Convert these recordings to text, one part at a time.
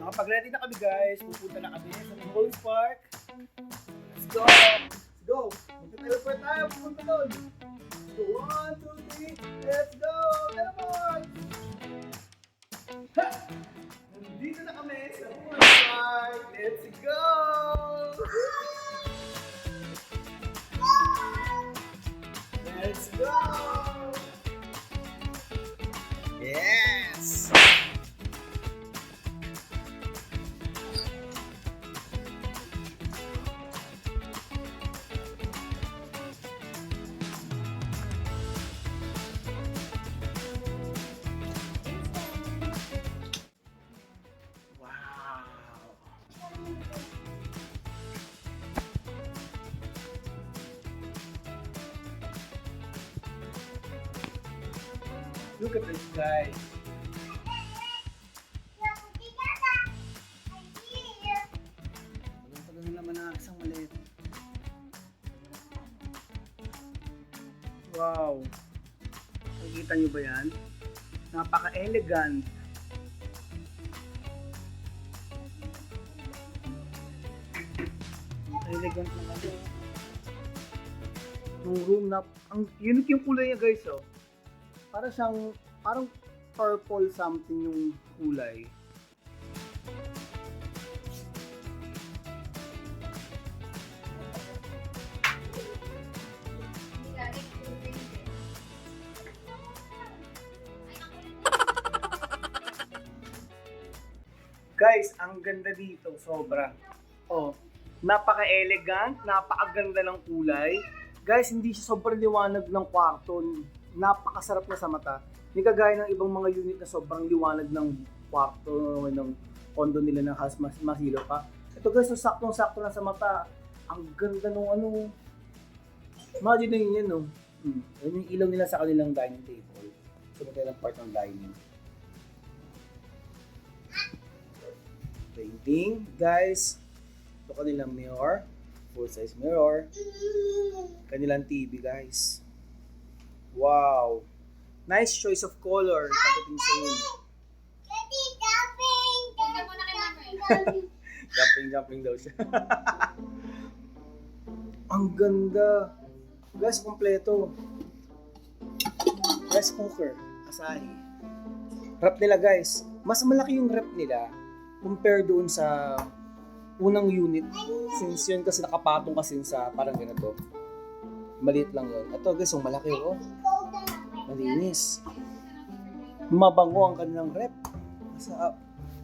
Nakapag-ready na kami guys. Pupunta na kami sa Rose Park. Let's go! Let's go! Magta-teleport tayo. Pupunta doon. So, one, two, three. Let's go! Teleport! Ha! Nandito na kami sa Rose Park. Let's go! Let's go! Look at this guy. Tagal na naman ang isang maliit. Wow! Nakikita niyo ba yan? Napaka-elegant. Elegant na ano. Yung room na, ang unique yung kulay niya guys oh. Para siyang, parang purple something yung kulay. Guys, ang ganda dito, sobra. Oh, napaka-elegant, napakaganda ng kulay. Guys, hindi siya sobrang liwanag ng kwarto. Napakasarap na sa mata. Hindi kagaya ng ibang mga unit na sobrang liwanag ng kwarto ng condo nila ng house mas mahilo pa. Ito guys, so saktong-sakto lang sa mata. Ang ganda nung ano. Imagine nyo yun, no? Hmm. Yun yung ilaw nila sa kanilang dining table. So, lang part ng dining. painting. Guys, ito kanilang mirror. Full-size mirror. Kanilang TV, guys. Wow. Nice choice of color. Pagdating sa inyo. Jumping, jumping daw siya. Ang ganda. Guys, kompleto. Rice cooker. Asahi. Rep nila, guys. Mas malaki yung rep nila compare doon sa unang unit. Since yun kasi nakapatong kasi sa parang ganito. Maliit lang yun. Ito guys, yung malaki oh. Malinis. Mabango ang kanilang rep. Sa,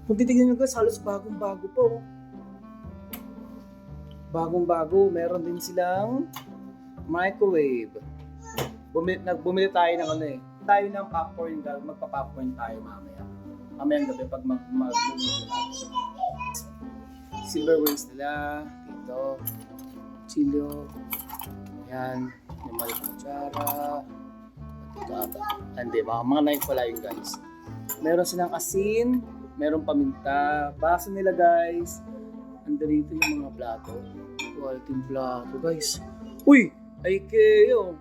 kung titignan nyo guys, halos bagong-bago po. Bagong-bago. Meron din silang microwave. Bumili, nagbumili tayo ng ano eh. Tayo ng popcorn, magpa-popcorn tayo mamaya. Mamayang gabi pag mag mag Silverwares nila, dito, chilo, yan, may maliit na kutsara, Hindi, mga, mga knife pala yun guys. Meron silang asin, meron paminta, baso nila guys. Ando dito yung mga plato. Quality yung plato guys. Uy! IKEA!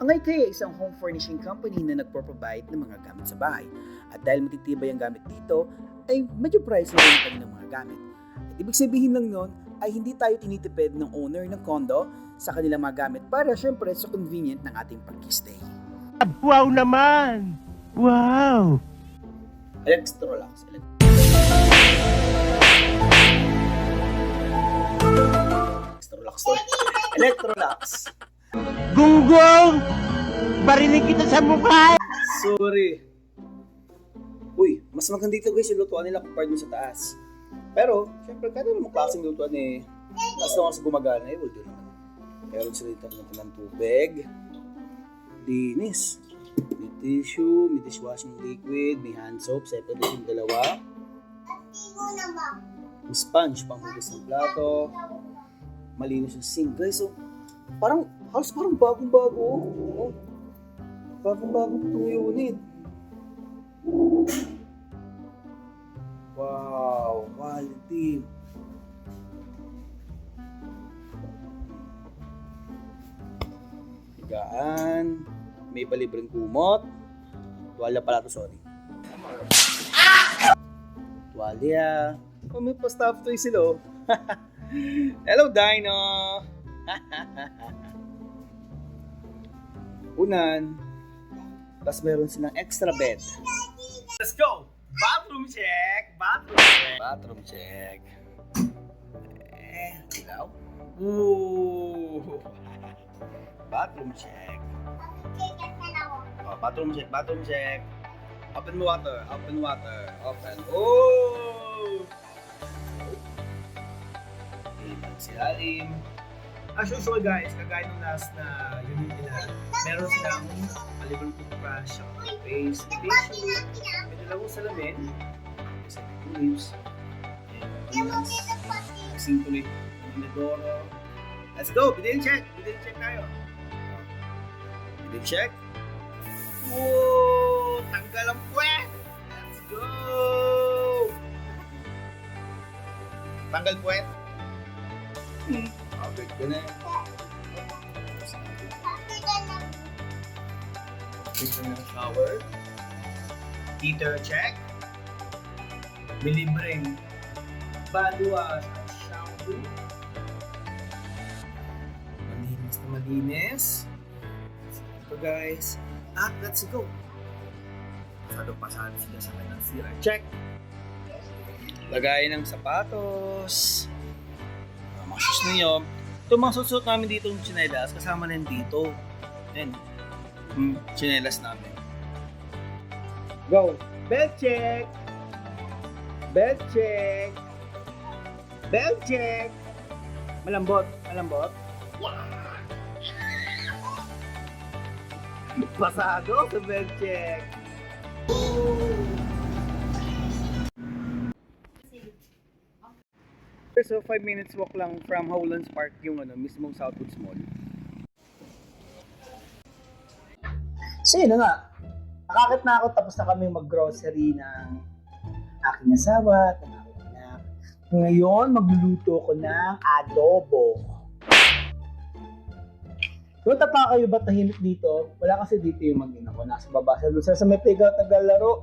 Ang IKEA ay isang home furnishing company na nagpo-provide ng mga gamit sa bahay. At dahil matitibay ang gamit dito, ay medyo pricey rin kanilang mga gamit. At ibig sabihin lang nun, ay hindi tayo tinitipid ng owner ng condo sa kanilang mga gamit para syempre sa convenient ng ating pag-stay. Wow naman! Wow! Electrolux. Electrolux. Electrolux. Gunggong! Barinig kita sa mukha! Sorry. Uy, mas maganda dito guys yung lutuan nila compared sa taas. Pero, syempre, kahit ano klaseng lutuan eh, as long as gumagana eh, will do naman. Meron sila dito ng tubig. Linis. May tissue, may dishwashing liquid, may hand soap, separate yung dalawa. May sponge, panghugas ng plato. Malinis yung sink. Guys, so, parang, halos parang bagong-bago. Oh. Bagong-bago itong unit. Quality. Higaan. May palibreng kumot. Tuwalya pala to, sorry. Tuwalya. Oh, may pa-staff toy sila. oh. Hello, Dino! Unan. Tapos meron silang extra bed. Let's go! Bathroom check! Bathroom check! Bathroom check. Eh, ilaw. Ooh! Bathroom check. Oh, bathroom check, bathroom check. Open water, open water, open. Oh! Ilan si Alim. As usual guys, kagaya nung last na unit nila, meron silang malibang toothbrush, tissue, may dalawang salamin, may sa lips, Simply, Inodoro. Let's go! Bidin check! Bidin check tayo. Bidin check. Whoa! Tanggal ang puwet! Let's go! Tanggal puwet? Hmm. Okay, ko na. Picture ng shower. Heater check. Bilibreng baluwas at shampoo. Malinis na malinis. Ito guys. At let's go. Pasado pasado sila sa kanilang CR. Check. Lagay ng sapatos. Mga shoes ninyo. Ito mga susuot namin dito ng chinelas. Kasama na yun dito. Ayan. Hmm, chinelas namin. Go. Belt check. Belt check. Belt check. Malambot. Malambot. Pasado sa belt check. So, 5 minutes walk lang from Howlands Park yung ano, mismong Southwoods Mall. So, yun na nga. Nakakit na ako tapos na kami mag-grocery ng aking asawa at ng aking anak. Ngayon, magluluto ko ng adobo. Kung tapa kayo ba tahimik dito? Wala kasi dito yung mag ko. Nasa baba sa lusa sa may playground naglalaro.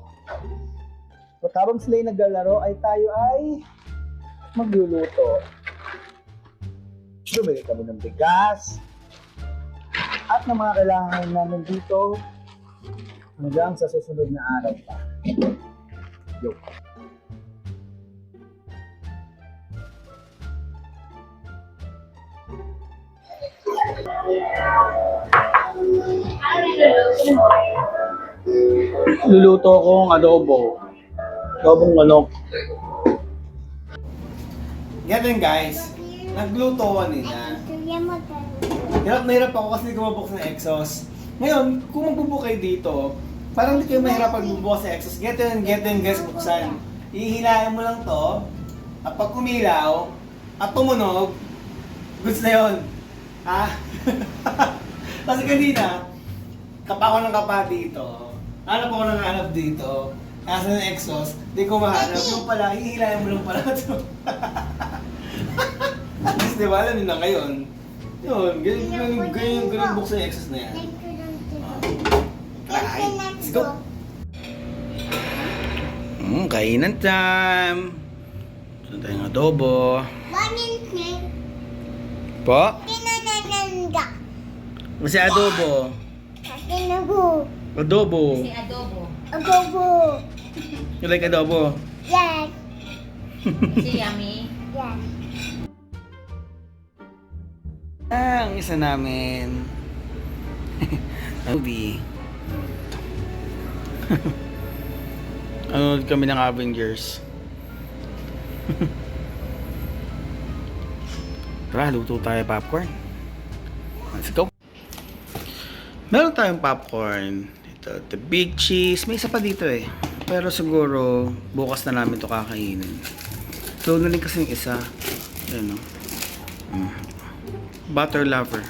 So, habang sila yung naglalaro ay tayo ay magluluto. Bumili kami ng bigas at ng mga kailangan namin dito hanggang sa susunod na araw pa. Yo. Luluto kong adobo. Adobong manok. Ganyan guys, nagluto kanina. Hirap na hirap ako kasi mabuksan ng exhaust. Ngayon, kung magbubuka kayo dito, parang hindi kayo mahirap pag bubukas sa exhaust. Get in, get in guys, buksan. Ihilayan mo lang to, at pag kumilaw, at tumunog, goods na yun. Ha? kasi kanina, kapa ko ng kapa dito, hanap ako ng hanap dito, nasa ng exhaust, di ko mahanap. Yung pala, hihilayan mo lang pala to. At least, di ba, alam nyo na ngayon. Yun, ganyan, ganyan, ganyan, ganyan buksan yung exhaust na yan. Try. Let's go. Mm, kainan time. Saan tayong adobo? Po? Kasi adobo. Adobo. Si adobo. You like adobo? Si yummy. Ah, ang isa namin. Movie. ano kami ng Avengers. Tara, luto tayo popcorn. Let's go. Meron tayong popcorn. Ito, the big cheese. May isa pa dito eh. Pero siguro, bukas na namin to kakainin. So, na rin kasi yung isa. Ayan o. Mm. Butter lover.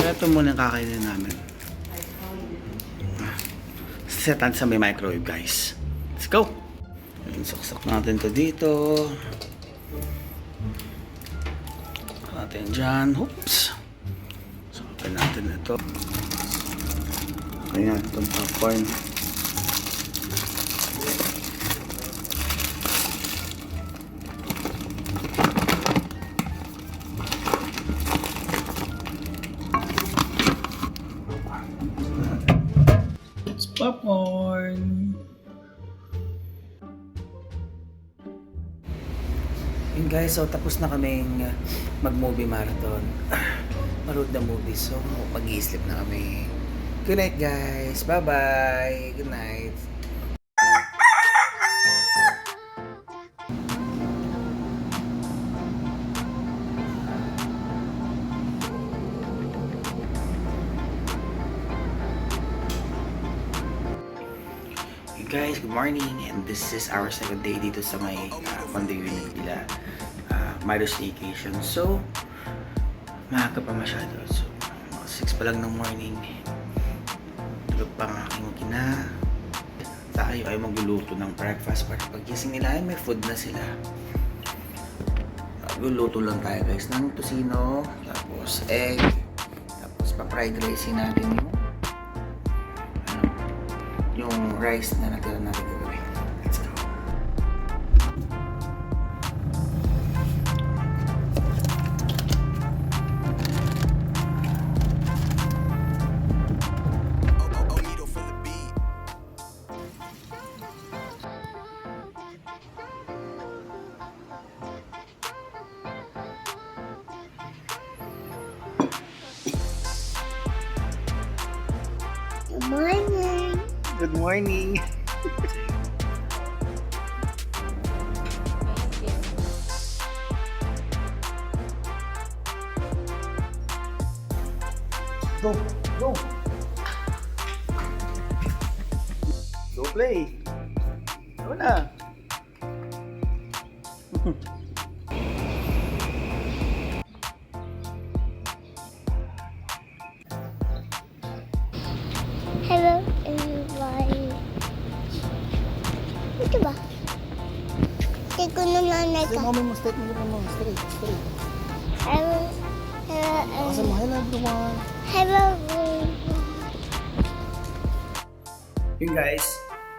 Ito muna ang kakainin namin. Set natin sa may microwave guys. Let's go! Ayan, saksak natin to dito. Natin dyan. Oops! Sakapin natin ito. Kaya itong popcorn. Guys, so tapos na kaming mag-movie marathon. Manood na movie, so mag-i-sleep na kami. Good night guys. Bye-bye. Good night. Guys, good morning and this is our second day dito sa may uh, condo unit nila Milo Staycation. So, maaga pa masyado. So, mga 6 pa lang ng morning. Tulog pa ang aking kina. Tayo ay magluluto ng breakfast para pagising nila ay may food na sila. Magluluto lang tayo guys ng tosino, tapos egg, tapos pa-fried rice natin yung ano, yung rice na natira natin morning. Go, go. Go play. Go na. Hindi ko na nanay ka. mommy mo, straight mo, mo, straight, straight. Hello, hello, Kasi um, mo, hello everyone. hello. Yun guys,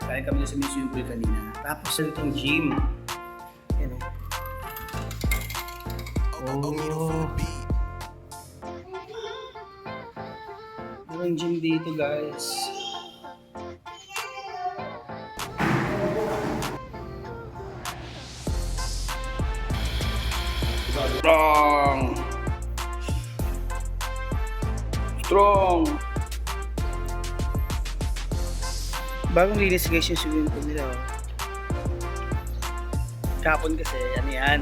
kaya kami na sa may swimming pool kanina. Tapos sa itong gym. Yan o. Oh. Merong gym dito guys. Strong! Strong! Bagong linis guys yung swimming pool nila. Oh. Kahapon kasi, ano yan.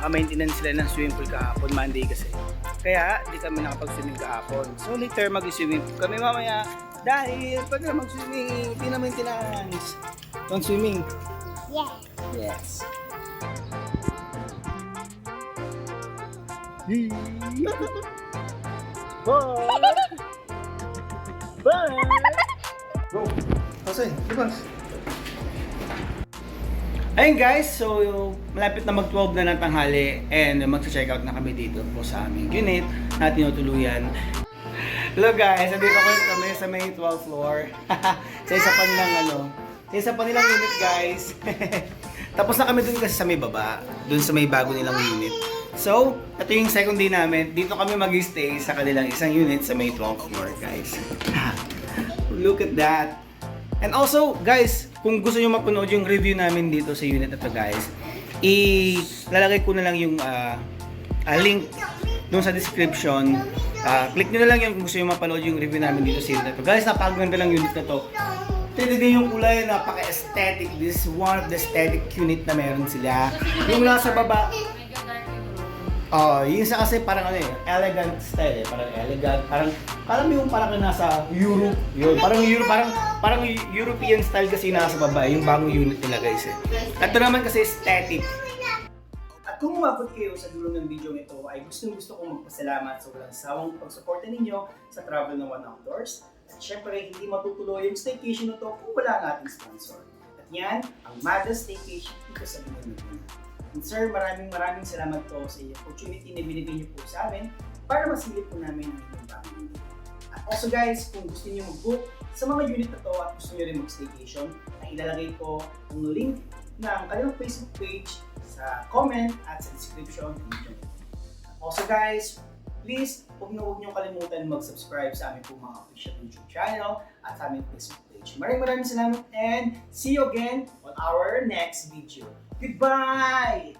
Naka-maintenance sila ng swimming pool kahapon, Monday kasi. Kaya, di kami nakapag-swimming kahapon. So later, mag-swimming pool kami mamaya. Dahil, pag na mag-swimming, hindi na maintenance. Don't swimming. Yeah. Yes. Bye! Bye! Go! Kasi, libas. Ayun guys, so malapit na mag-12 na ng tanghali and mag-check out na kami dito po sa aming unit na tinutuluyan. Hello guys, nandito ko kami sa may 12th floor. sa isa pa nilang ano, sa isa pa nilang unit guys. Tapos na kami dun kasi sa may baba, dun sa may bago nilang unit. So, ito yung second day namin. Dito kami mag-stay sa kanilang isang unit sa may 12th floor guys. Look at that. And also, guys, kung gusto nyo mapanood yung review namin dito sa unit na to, guys, ilalagay ko na lang yung ah, ah, link doon sa description. Ah, click nyo na lang yung kung gusto nyo mapanood yung review namin dito sa unit na to. Guys, napakaganda lang unit na to. Talaga yung kulay, napaka-aesthetic. This is one of the aesthetic unit na meron sila. Yung nasa baba, room. Oh, yun sa kasi parang ano eh, elegant style eh, parang elegant, parang parang yung parang nasa Europe, yun, parang Europe, parang parang European style kasi yung nasa baba, yung bagong unit nila guys eh. Ito naman kasi aesthetic. At kung umabot kayo sa dulo ng video nito, ay gustong gusto kong magpasalamat sa walang sawang pagsuporta ninyo sa Travel ng One Outdoors. At syempre, hindi matutuloy yung staycation na to kung wala ang sponsor. At yan, ang Mada Staycation dito sa Binay And sir, maraming maraming salamat po sa opportunity na binigay niyo po sa amin para masilip po namin ang inyong unit. At also guys, kung gusto niyo mag-book sa mga unit na to at gusto niyo rin mag-staycation, ay ilalagay ko ang link ng kanilang Facebook page sa comment at sa description ng video. Also guys, please huwag na huwag niyo kalimutan mag-subscribe sa aming po mga official YouTube channel at sa aming Facebook page. Maraming maraming salamat and see you again our next video. Goodbye!